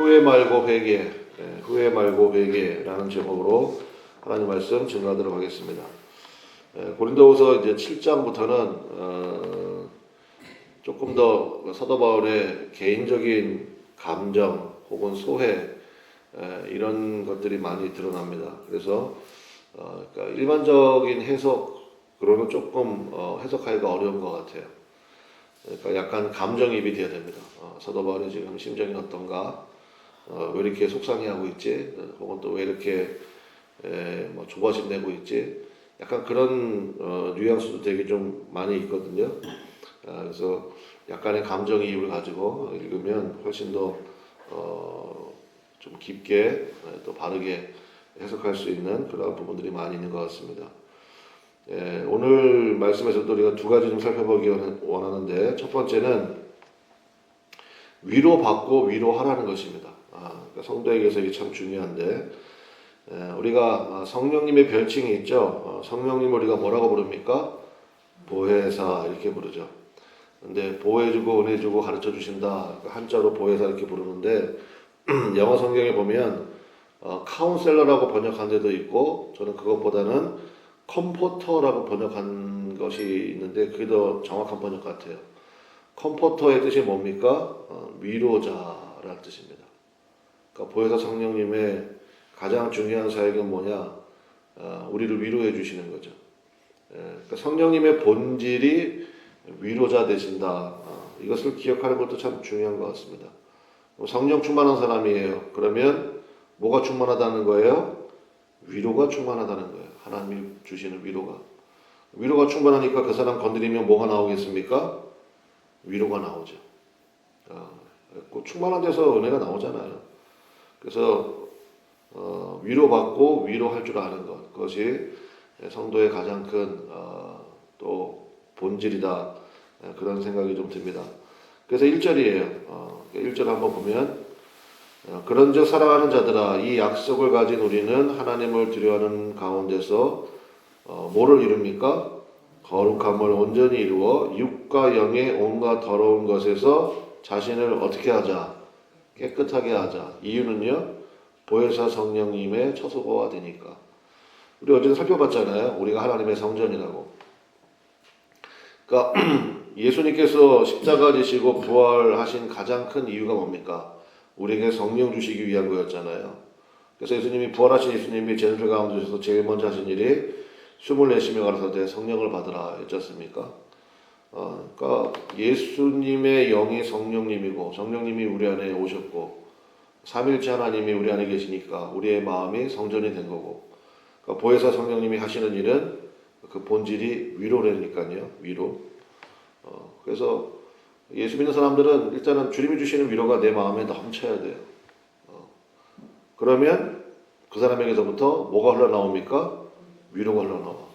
후회 말고 회개, 예, 후회 말고 회개라는 제목으로 하나님 말씀 증가하도록 하겠습니다. 예, 고린도후서 이제 7장부터는 어, 조금 더 사도 바울의 개인적인 감정 혹은 소회 에, 이런 것들이 많이 드러납니다. 그래서 어, 그러니까 일반적인 해석으로는 조금 어, 해석하기가 어려운 것 같아요. 그러니까 약간 감정입이 돼야 됩니다. 어, 사도 바울의 지금 심정이 어떤가? 어, 왜 이렇게 속상해하고 있지? 어, 혹은 또 왜 이렇게 에, 뭐 조바심 내고 있지? 약간 그런 어, 뉘앙스도 되게 좀 많이 있거든요. 아, 그래서 약간의 감정이입을 가지고 읽으면 훨씬 더 어, 좀 깊게 에, 또 바르게 해석할 수 있는 그런 부분들이 많이 있는 것 같습니다. 예, 오늘 말씀에서도 우리가 두 가지 좀 살펴보기 원- 원하는데 첫 번째는 위로받고 위로하라는 것입니다. 아, 그러니까 성도에게서 이게 참 중요한데 예, 우리가 아, 성령님의 별칭이 있죠. 어, 성령님 우리가 뭐라고 부릅니까? 보혜사 이렇게 부르죠. 근데 보호해주고 은혜주고 가르쳐 주신다 한자로 보혜사 이렇게 부르는데 영어 성경에 보면 어, 카운셀러라고 번역한 데도 있고 저는 그것보다는 컴포터라고 번역한 것이 있는데 그게 더 정확한 번역 같아요. 컴포터의 뜻이 뭡니까? 어, 위로자라는 뜻입니다. 그러니까 보혜사 성령님의 가장 중요한 사역은 뭐냐? 어, 우리를 위로해 주시는 거죠. 예, 그러니까 성령님의 본질이 위로자 되신다. 어, 이것을 기억하는 것도 참 중요한 것 같습니다. 성령 충만한 사람이에요. 그러면 뭐가 충만하다는 거예요? 위로가 충만하다는 거예요. 하나님이 주시는 위로가. 위로가 충만하니까 그 사람 건드리면 뭐가 나오겠습니까? 위로가 나오죠. 어, 그 충만한 데서 은혜가 나오잖아요. 그래서 어, 위로받고 위로할 줄 아는 것 그것이 성도의 가장 큰 어, 또 본질이다 예, 그런 생각이 좀 듭니다. 그래서 1절이에요. 어, 1절 한번 보면 어, 그런즉 사랑하는 자들아 이 약속을 가진 우리는 하나님을 두려워하는 가운데서 어, 뭐를 이룹니까? 거룩함을 온전히 이루어 육과 영의 온갖 더러운 것에서 자신을 어떻게 하자? 깨끗하게 하자. 이유는요? 보혜사 성령님의 처소가 되니까. 우리 어제 살펴봤잖아요. 우리가 하나님의 성전이라고. 그러니까 예수님께서 십자가 지시고 부활하신 가장 큰 이유가 뭡니까? 우리에게 성령 주시기 위한 거였잖아요. 그래서 예수님이 부활하신 예수님이 제자들 가운데서 제일 먼저 하신 일이 숨을 내쉬며 가라사대 성령을 받으라 했지 않습니까? 어, 그러니까 예수님의 영이 성령님이고 성령님이 우리 안에 오셨고 삼일째 하나님이 우리 안에 계시니까 우리의 마음이 성전이 된 거고. 그러니까 보혜사 성령님이 하시는 일은 그 본질이 위로라니까요. 위로. 어, 그래서 예수 믿는 사람들은 일단은 주님이 주시는 위로가 내 마음에 넘쳐야 돼요. 어, 그러면 그 사람에게서부터 뭐가 흘러나옵니까? 위로가 흘러나와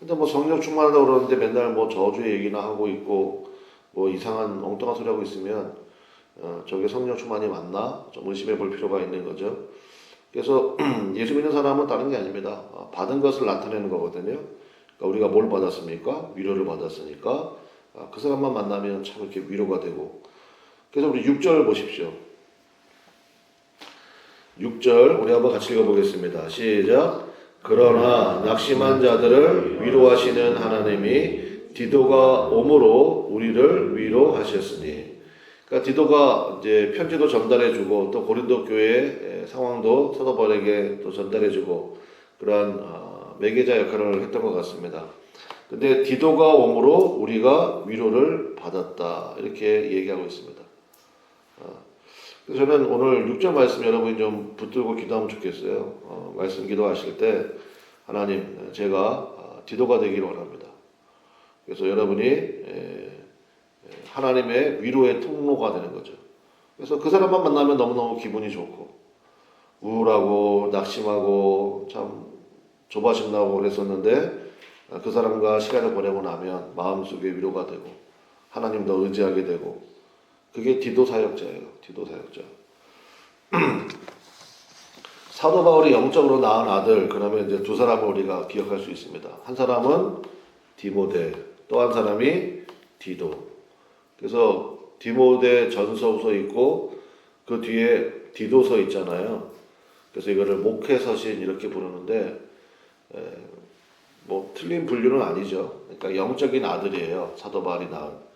근데 뭐 성령 충만하다고 그러는데 맨날 뭐 저주의 얘기나 하고 있고 뭐 이상한 엉뚱한 소리 하고 있으면 어, 저게 성령 충만이 맞나 좀 의심해 볼 필요가 있는 거죠. 그래서 예수 믿는 사람은 다른 게 아닙니다. 어, 받은 것을 나타내는 거거든요. 그러니까 우리가 뭘 받았습니까? 위로를 받았으니까 아, 그 사람만 만나면 참 이렇게 위로가 되고 그래서 우리 6절 보십시오. 6절 우리 한번 같이 읽어보겠습니다. 시작. 그러나 낙심한 자들을 위로하시는 하나님이 디도가 오므로 우리를 위로하셨으니. 그러니까 디도가 이제 편지도 전달해주고 또 고린도 교회 상황도 사도 바울에게 또 전달해주고 그러한 어, 매개자 역할을 했던 것 같습니다. 근데 디도가 오므로 우리가 위로를 받았다 이렇게 얘기하고 있습니다. 어, 그래서 저는 오늘 6절 말씀 여러분이 좀 붙들고 기도하면 좋겠어요. 어, 말씀 기도하실 때 하나님 제가 어, 디도가 되기를 원합니다. 그래서 여러분이 에, 하나님의 위로의 통로가 되는 거죠. 그래서 그 사람만 만나면 너무너무 기분이 좋고 우울하고 낙심하고 참 조바심 나고 그랬었는데 어, 그 사람과 시간을 보내고 나면 마음속에 위로가 되고 하나님 더 의지하게 되고 그게 디도 사역자예요. 디도 사역자. 사도 바울이 영적으로 낳은 아들 그러면 이제 두 사람을 우리가 기억할 수 있습니다. 한 사람은 디모데, 또 한 사람이 디도. 그래서 디모데 전서후서 있고 그 뒤에 디도서 있잖아요. 그래서 이거를 목회서신 이렇게 부르는데 에, 뭐 틀린 분류는 아니죠. 그러니까 영적인 아들이에요. 사도 바울이 낳은 그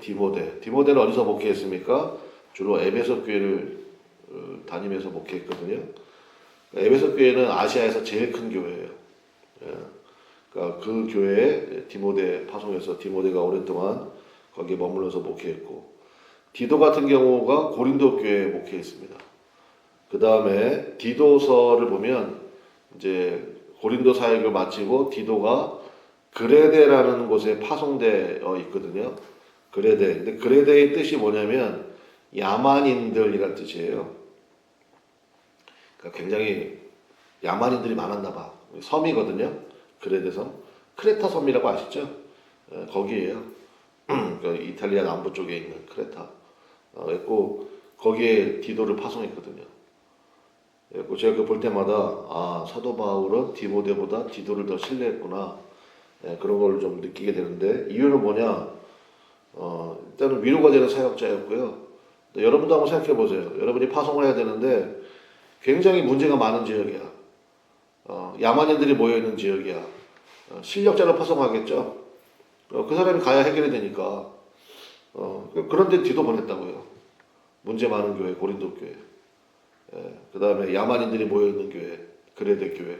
디모데. 디모데는 어디서 목회했습니까? 주로 에베소 교회를 어, 다니면서 목회했거든요. 에베소 교회는 아시아에서 제일 큰 교회예요. 예. 그러니까 그 교회에 디모데 파송해서 디모데가 오랫동안 거기에 머물러서 목회했고 디도 같은 경우가 고린도 교회에 목회했습니다. 그 다음에 디도서를 보면 이제 고린도 사역을 마치고 디도가 그레데라는 곳에 파송되어 있거든요. 그레데. 근데 그레데의 뜻이 뭐냐면 야만인들이란 뜻이에요. 그러니까 굉장히 야만인들이 많았나 봐. 섬이거든요. 그레데 섬. 크레타 섬이라고 아시죠? 예, 거기에요. 그 이탈리아 남부 쪽에 있는 크레타. 어, 그랬고 거기에 디도를 파송했거든요. 그래서 제가 그 볼 때마다 아 사도 바울은 디모데보다 디도를 더 신뢰했구나 예, 그런 걸 좀 느끼게 되는데 이유는 뭐냐? 어, 일단은 위로가 되는 사역자였고요. 여러분도 한번 생각해 보세요. 여러분이 파송을 해야 되는데 굉장히 문제가 많은 지역이야. 어, 야만인들이 모여 있는 지역이야. 어, 실력자를 파송하겠죠. 어, 그 사람이 가야 해결이 되니까. 어, 그런데 디도 보냈다고요. 문제 많은 교회, 고린도 교회. 예, 그 다음에 야만인들이 모여있는 교회, 그레데 교회.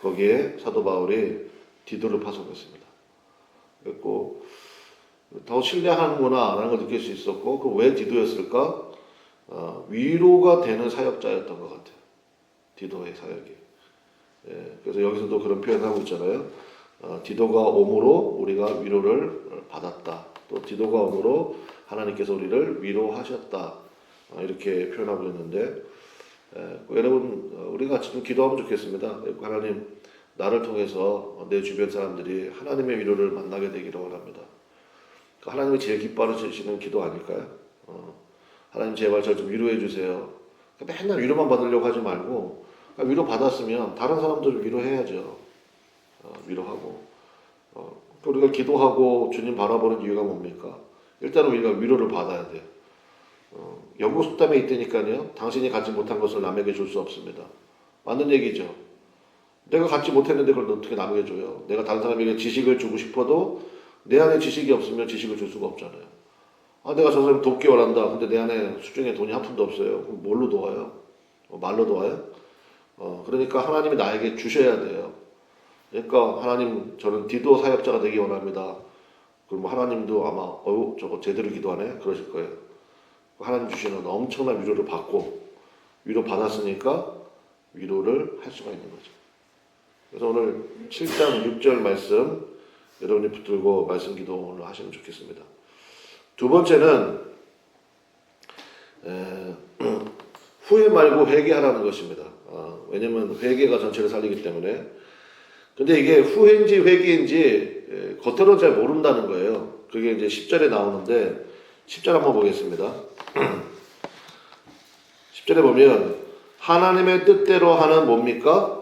거기에 사도 바울이 디도를 파송했습니다. 그랬고, 더 신뢰하는구나, 라는 걸 느낄 수 있었고, 그 왜 디도였을까? 어, 위로가 되는 사역자였던 것 같아요. 디도의 사역이. 예, 그래서 여기서도 그런 표현을 하고 있잖아요. 어, 디도가 옴으로 우리가 위로를 받았다. 또 디도가 옴으로 하나님께서 우리를 위로하셨다. 어, 이렇게 표현하고 있는데 에, 여러분 어, 우리 같이 좀 기도하면 좋겠습니다. 하나님 나를 통해서 내 주변 사람들이 하나님의 위로를 만나게 되기를 원합니다. 그 하나님이 제일 기뻐하시는 기도 아닐까요? 어, 하나님 제발 저 좀 위로해 주세요. 그러니까 맨날 위로만 받으려고 하지 말고 그러니까 위로 받았으면 다른 사람들을 위로해야죠. 어, 위로하고 어, 또 우리가 기도하고 주님 바라보는 이유가 뭡니까? 일단 우리가 위로를 받아야 돼요. 어, 연구 속담에 있다니까요. 당신이 갖지 못한 것을 남에게 줄 수 없습니다. 맞는 얘기죠. 내가 갖지 못했는데 그걸 어떻게 남에게 줘요? 내가 다른 사람에게 지식을 주고 싶어도 내 안에 지식이 없으면 지식을 줄 수가 없잖아요. 아, 내가 저 사람 돕기 원한다. 근데 내 안에 수중에 돈이 한 푼도 없어요. 그럼 뭘로 도와요? 어, 말로 도와요? 어, 그러니까 하나님이 나에게 주셔야 돼요. 그러니까 하나님 저는 디도 사역자가 되기 원합니다. 그럼 하나님도 아마 어우 저거 제대로 기도하네 그러실 거예요. 하나님 주시는 엄청난 위로를 받고 위로 받았으니까 위로를 할 수가 있는 거죠. 그래서 오늘 7장 6절 말씀 여러분이 붙들고 말씀 기도 오늘 하시면 좋겠습니다. 두 번째는 에, 후회 말고 회개하라는 것입니다. 아, 왜냐면 회개가 전체를 살리기 때문에. 근데 이게 후회인지 회개인지 에, 겉으로는 잘 모른다는 거예요. 그게 이제 10절에 나오는데 10절 한번 보겠습니다. 10절에 보면 하나님의 뜻대로 하는 뭡니까?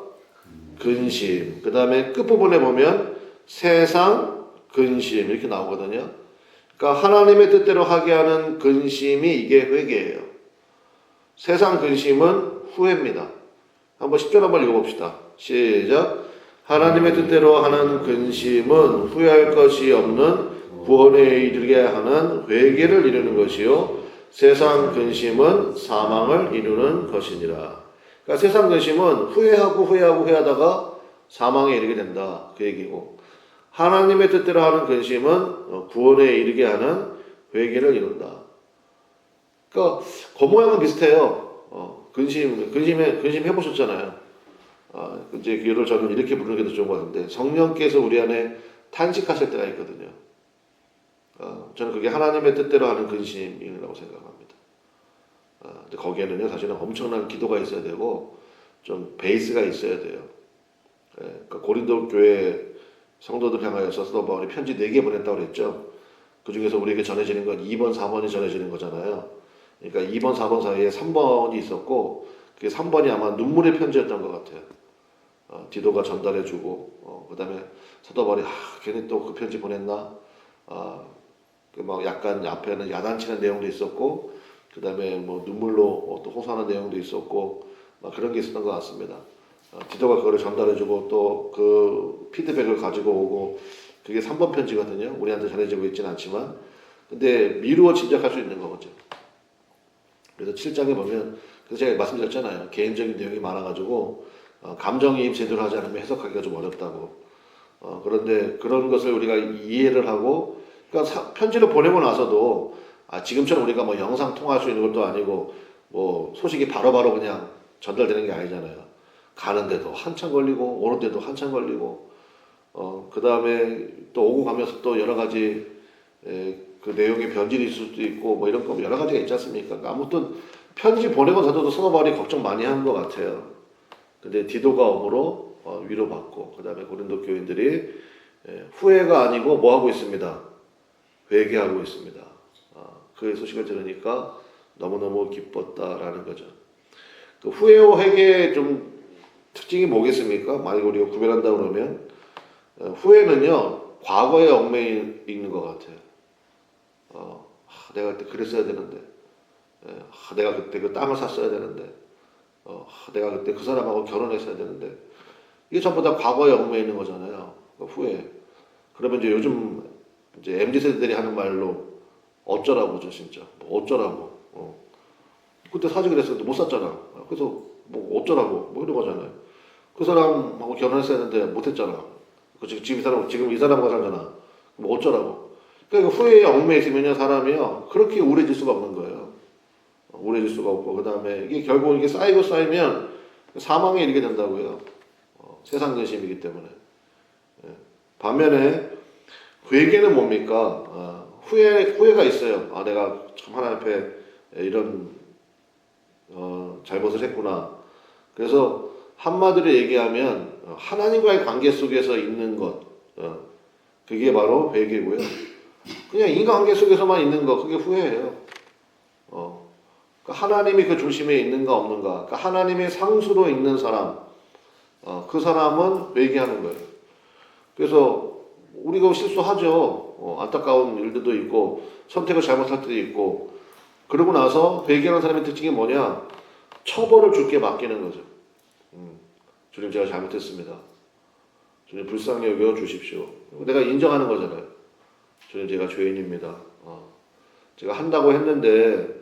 근심. 그 다음에 끝부분에 보면 세상 근심 이렇게 나오거든요. 그러니까 하나님의 뜻대로 하게 하는 근심이 이게 회개예요. 세상 근심은 후회입니다. 한번 10절 한번 읽어봅시다. 시작. 하나님의 뜻대로 하는 근심은 후회할 것이 없는 구원에 이르게 하는 회개를 이루는 것이요. 세상 근심은 사망을 이루는 것이니라. 그러니까 세상 근심은 후회하고 후회하고 후회하다가 사망에 이르게 된다. 그 얘기고. 하나님의 뜻대로 하는 근심은 어, 구원에 이르게 하는 회개를 이룬다. 그러니까 겉모양은 비슷해요. 어, 근심, 근심해, 근심 해보셨잖아요. 아, 이제 이를 저는 이렇게 부르는 게 더 좋은 것 같은데 성령께서 우리 안에 탄식하실 때가 있거든요. 어, 저는 그게 하나님의 뜻대로 하는 근심이라고 생각합니다. 어, 근데 거기에는요 사실은 엄청난 기도가 있어야 되고 좀 베이스가 있어야 돼요. 예, 그러니까 고린도 교회 성도들 향하여서 사도 바울이 편지 4개 보냈다고 그랬죠. 그 중에서 우리에게 전해지는 건 2번, 4번이 전해지는 거잖아요. 그러니까 2번, 4번 사이에 3번이 있었고 그게 3번이 아마 눈물의 편지였던 것 같아요. 어, 디도가 전달해주고 어, 그 다음에 사도 바울이 아, 괜히 또그 편지 보냈나? 아, 그막 약간 앞에는 야단치는 내용도 있었고 그 다음에 뭐 눈물로 어, 또 호소하는 내용도 있었고 막 그런 게 있었던 것 같습니다. 어, 디도가 그거를 전달해주고 또 그 피드백을 가지고 오고 그게 3번 편지거든요. 우리한테 전해지고 있지는 않지만 근데 미루어 짐작할 수 있는 거죠. 그래서 7장에 보면 그래서 제가 말씀드렸잖아요. 개인적인 내용이 많아가지고 어, 감정이입 제대로 하지 않으면 해석하기가 좀 어렵다고. 어, 그런데 그런 것을 우리가 이해를 하고 그러니까 사- 편지를 보내고 나서도 아, 지금처럼 우리가 뭐 영상 통화할 수 있는 것도 아니고 뭐 소식이 바로바로 그냥 전달되는 게 아니잖아요. 가는데도 한참 걸리고 오는데도 한참 걸리고 어, 그 다음에 또 오고 가면서 또 여러 가지 에, 그 내용의 변질이 있을 수도 있고 뭐 이런 거 여러 가지가 있지 않습니까? 그러니까 아무튼 편지 보내고 나서도 서너 발이 걱정 많이 한 것 같아요. 근데 디도가 om으로 어, 위로받고 그 다음에 고린도 교인들이 에, 후회가 아니고 뭐 하고 있습니다. 회개하고 있습니다. 아, 그 소식을 들으니까 너무너무 기뻤다라는 거죠. 그 후회와 회개의 좀 특징이 뭐겠습니까? 만약 우리가 구별한다 그러면 어, 후회는요 과거에 얽매여 있는 것 같아요. 어, 아, 내가 그때 그랬어야 되는데, 에, 아, 내가 그때 그 땅을 샀어야 되는데, 어, 아, 내가 그때 그 사람하고 결혼했어야 되는데 이게 전부 다 과거에 얽매여 있는 거잖아요. 그 후회. 그러면 이제 요즘 이제 mz 세대들이 하는 말로 어쩌라고죠 진짜. 뭐 어쩌라고. 어. 그때 사지 그랬었는데 못 샀잖아. 그래서 뭐 어쩌라고 뭐 이런 거잖아요. 그 사람하고 결혼했어야 했는데 못했잖아. 그 지금 이 사람 지금 이 사람과 살잖아. 뭐 어쩌라고. 그러니까 후회에 얽매여 있으면요 사람이요 그렇게 우울해질 수가 없는 거예요. 어, 우울해질 수가 없고 그 다음에 이게 결국 이게 쌓이고 쌓이면 사망에 이르게 된다고요. 어, 세상 근심이기 때문에. 예. 반면에 회개는 뭡니까? 아, 후회 후회가 있어요. 아 내가 참 하나님 앞에 이런 어, 잘못을 했구나. 그래서 한마디로 얘기하면 어, 하나님과의 관계 속에서 있는 것, 어, 그게 바로 회개고요. 그냥 인간관계 속에서만 있는 거, 그게 후회예요. 어, 그러니까 하나님이 그 중심에 있는가 없는가, 그러니까 하나님의 상수로 있는 사람, 어, 그 사람은 회개하는 거예요. 그래서 우리가 실수하죠. 어, 안타까운 일들도 있고 선택을 잘못할 때도 있고 그러고 나서 회개하는 사람의 특징이 뭐냐? 처벌을 주께 맡기는 거죠. 음, 주님 제가 잘못했습니다. 주님 불쌍히 여겨 주십시오. 내가 인정하는 거잖아요. 주님 제가 죄인입니다. 어, 제가 한다고 했는데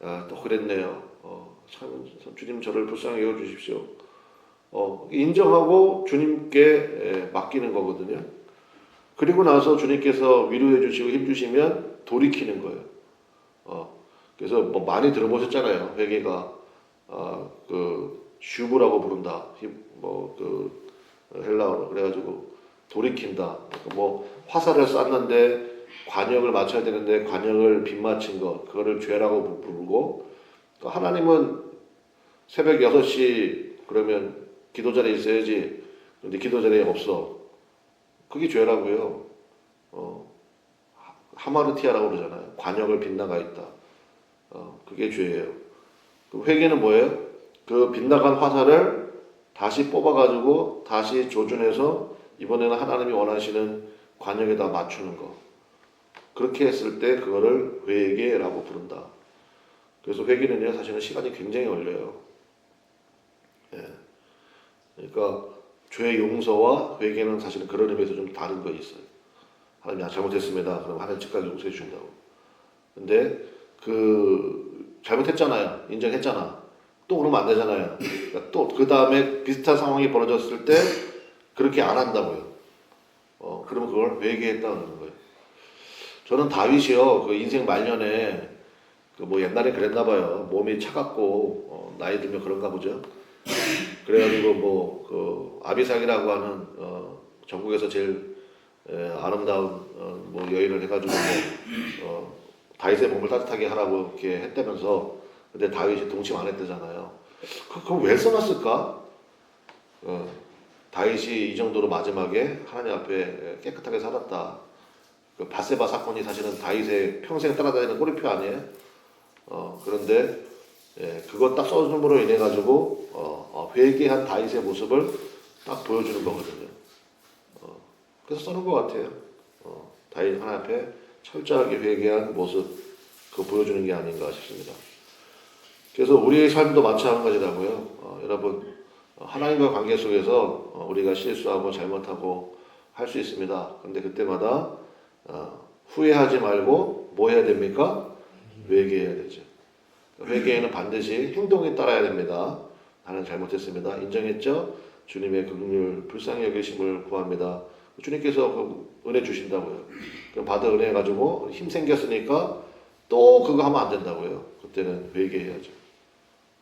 아, 또 그랬네요. 어, 참, 참 주님 저를 불쌍히 여겨 주십시오. 어, 인정하고 주님께 에, 맡기는 거거든요. 그리고 나서 주님께서 위로해 주시고 힘 주시면 돌이키는 거예요. 어, 그래서 뭐 많이 들어보셨잖아요. 회개가 아, 그 슈브라고 부른다. 뭐그 헬라어로 그래가지고 돌이킨다. 그러니까 뭐 화살을 쐈는데 관역을 맞춰야 되는데 관역을 빗맞춘 것 그거를 죄라고 부르고 또 하나님은 새벽 6시 그러면 기도 자리에 있어야지. 근데 기도 자리에 없어. 그게 죄라고요. 어, 하마르티아라고 그러잖아요. 관역을 빗나가 있다. 어, 그게 죄예요. 그 회개는 뭐예요? 그 빗나간 화살을 다시 뽑아가지고 다시 조준해서 이번에는 하나님이 원하시는 관역에다 맞추는 거. 그렇게 했을 때 그거를 회개라고 부른다. 그래서 회개는요 사실은 시간이 굉장히 걸려요. 예. 그러니까 죄 용서와 회개는 사실은 그런 의미에서 좀 다른 거 있어요. 하나님 아, 잘못했습니다. 그럼 하나님 즉각 용서해 주신다고. 근데 그 잘못했잖아요. 인정했잖아. 또 그러면 안 되잖아요. 그러니까 또그 다음에 비슷한 상황이 벌어졌을 때 그렇게 안 한다고요. 어 그러면 그걸 회개했다는 거예요. 저는 다윗이요 그 인생 말년에 그 뭐 옛날에 그랬나 봐요. 몸이 차갑고 어, 나이 들면 그런가 보죠. 그래가지고 뭐 그 아비삭이라고 하는 어, 전국에서 제일 에, 아름다운 어, 뭐 여인을 해가지고 뭐, 어, 다윗의 몸을 따뜻하게 하라고 이렇게 했다면서 근데 다윗이 동침 안 했대잖아요. 그, 그걸 왜 써놨을까? 어, 다윗이 이 정도로 마지막에 하나님 앞에 깨끗하게 살았다. 그 바세바 사건이 사실은 다윗의 평생 따라다니는 꼬리표 아니에요? 어, 그런데 예, 그거 딱 써줌으로 인해 가지고 어, 어, 회개한 다윗의 모습을 딱 보여주는 거거든요. 어, 그래서 써는 것 같아요. 어, 다윗 하나 앞에 철저하게 회개한 모습 그거 보여주는 게 아닌가 싶습니다. 그래서 우리의 삶도 마찬가지라고요. 어, 여러분 어, 하나님과 관계 속에서 어, 우리가 실수하고 잘못하고 할 수 있습니다. 근데 그때마다 어, 후회하지 말고 뭐 해야 됩니까? 회개해야 되죠. 회개에는 반드시 행동에 따라야 됩니다. 나는 잘못했습니다. 인정했죠? 주님의 긍휼, 불쌍히 여기심을 구합니다. 주님께서 그 은혜 주신다고요. 받은 은혜 가지고 힘 생겼으니까 또 그거 하면 안 된다고요. 그때는 회개해야죠.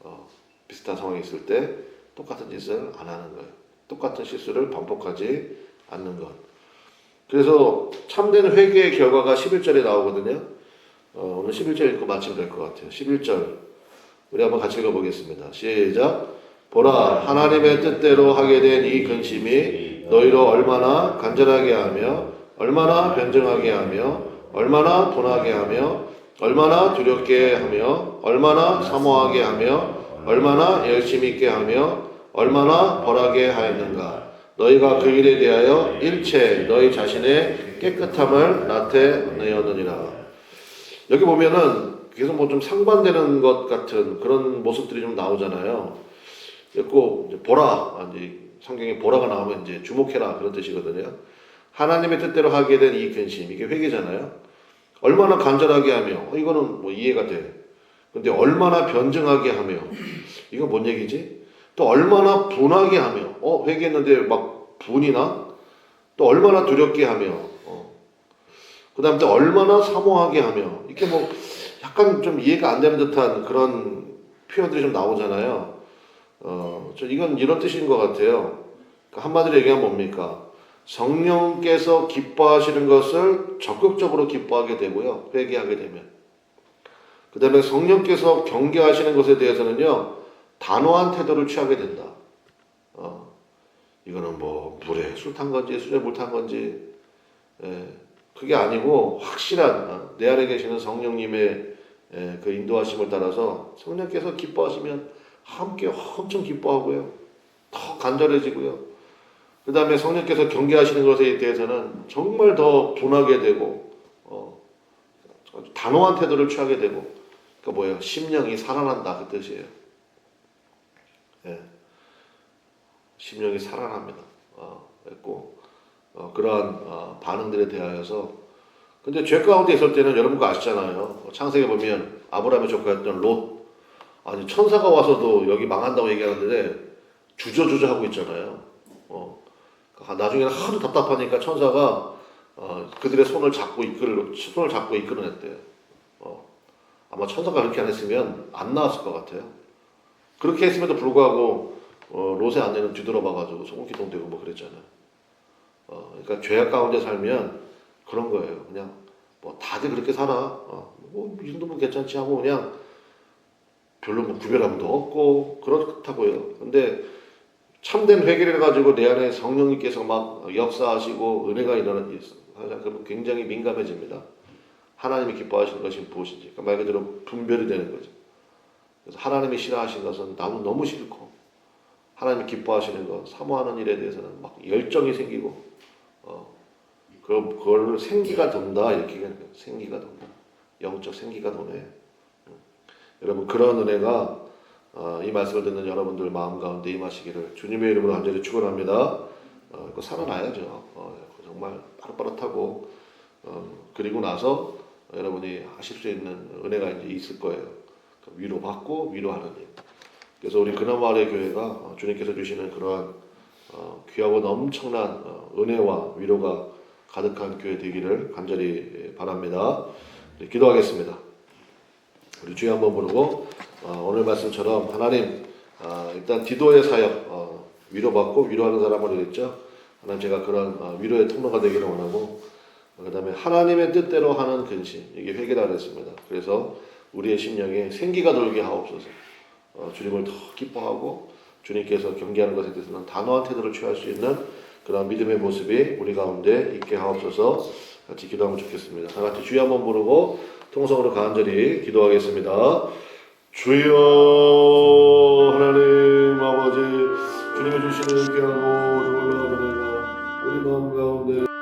어, 비슷한 상황이 있을 때 똑같은 짓을 안 하는 거예요. 똑같은 실수를 반복하지 않는 것. 그래서 참된 회개의 결과가 11절에 나오거든요. 어, 오늘 11절 읽고 마치면 될 것 같아요. 11절. 우리 한번 같이 읽어보겠습니다. 시작. 보라, 하나님의 뜻대로 하게 된 이 근심이 너희로 얼마나 간절하게 하며, 얼마나 변증하게 하며, 얼마나 분하게 하며, 얼마나 두렵게 하며, 얼마나 사모하게 하며, 얼마나 열심히 있게 하며, 얼마나 벌하게 하였는가. 너희가 그 일에 대하여 일체 너희 자신의 깨끗함을 나타내었느니라. 여기 보면은 계속 뭐 좀 상반되는 것 같은 그런 모습들이 좀 나오잖아요. 꼭 보라, 아, 이제 성경에 보라가 나오면 이제 주목해라 그런 뜻이거든요. 하나님의 뜻대로 하게 된 이 근심 이게 회개잖아요. 얼마나 간절하게 하며 어, 이거는 뭐 이해가 돼. 근데 얼마나 변증하게 하며 이건 뭔 얘기지? 또 얼마나 분하게 하며 어 회개했는데 막 분이 나? 또 얼마나 두렵게 하며 어. 그 다음 또 얼마나 사모하게 하며 이렇게 뭐 약간 좀 이해가 안 되는 듯한 그런 표현들이 좀 나오잖아요. 어, 저 이건 이런 뜻인 것 같아요. 그러니까 한마디로 얘기하면 뭡니까? 성령께서 기뻐하시는 것을 적극적으로 기뻐하게 되고요. 회개하게 되면. 그 다음에 성령께서 경계하시는 것에 대해서는요, 단호한 태도를 취하게 된다. 어, 이거는 뭐, 물에 술 탄 건지, 술에 물 탄 건지, 예, 그게 아니고, 확실한, 어, 내 안에 계시는 성령님의 예, 그 인도하심을 따라서 성령께서 기뻐하시면 함께 엄청 기뻐하고요. 더 간절해지고요. 그 다음에 성령께서 경계하시는 것에 대해서는 정말 더 분하게 되고, 어, 단호한 태도를 취하게 되고, 그 뭐예요? 심령이 살아난다 그 뜻이에요. 예. 심령이 살아납니다. 어, 그랬고 어, 그러한 어, 반응들에 대하여서 근데 죄 가운데 있을 때는 여러분 거 아시잖아요. 창세기 보면 아브라함의 조카였던 롯 아니 천사가 와서도 여기 망한다고 얘기하는데 주저주저 하고 있잖아요. 어, 나중에는 하도 답답하니까 천사가 어, 그들의 손을 잡고 이끌 손을 잡고 이끌어냈대요. 어, 아마 천사가 그렇게 안 했으면 안 나왔을 것 같아요. 그렇게 했음에도 불구하고 어, 롯의 아내는 뒤돌아봐가지고 소금기동되고 뭐 그랬잖아요. 어, 그러니까 죄악 가운데 살면 그런 거예요. 그냥 뭐 다들 그렇게 살아. 어, 뭐이 정도면 괜찮지 하고 그냥 별로 뭐 구별함도 없고 그렇다고요. 근데 참된 회개를 가지고 내 안에 성령님께서 막 역사하시고 은혜가 일어나는 그러면 굉장히 민감해집니다. 하나님이 기뻐하시는 것이 무엇인지. 그러니까 말 그대로 분별이 되는 거죠. 그래서 하나님이 싫어하신 것은 나도 너무 싫고 하나님이 기뻐하시는 것, 사모하는 일에 대해서는 막 열정이 생기고 어, 그 그걸 생기가 돈다 이렇게 얘기하는 거예요. 생기가 돈다. 영적 생기가 도네. 음. 여러분 그런 은혜가 어, 이 말씀을 듣는 여러분들 마음 가운데 임하시기를 주님의 이름으로 간절히 축원합니다. 어, 그 살아나야죠. 어, 정말 빠릇빠릇하고 어, 그리고 나서 여러분이 하실 수 있는 은혜가 이제 있을 거예요. 위로받고 위로하는 일. 그래서 우리 그나마을의 교회가 어, 주님께서 주시는 그러한 어, 귀하고 엄청난 어, 은혜와 위로가 가득한 교회 되기를 간절히 바랍니다. 네, 기도하겠습니다. 우리 주여 한번 부르고 어, 오늘 말씀처럼 하나님 어, 일단 기도의 사역 어, 위로받고 위로하는 사람으로 됐죠. 하나님 제가 그런 어, 위로의 통로가 되기를 원하고 그 다음에 하나님의 뜻대로 하는 근심 이게 회개라 그랬습니다. 그래서 우리의 심령에 생기가 돌게 하옵소서. 어, 주님을 더 기뻐하고 주님께서 경계하는 것에 대해서는 단호한 태도를 취할 수 있는 그런 믿음의 모습이 우리 가운데 있게 하옵소서. 같이 기도하면 좋겠습니다. 다 같이 주여 한번 부르고 통성으로 간절히 기도하겠습니다. 주여 하나님 아버지 주님이 주시는 귀하고 놀라운 은혜가 우리 마음 가운데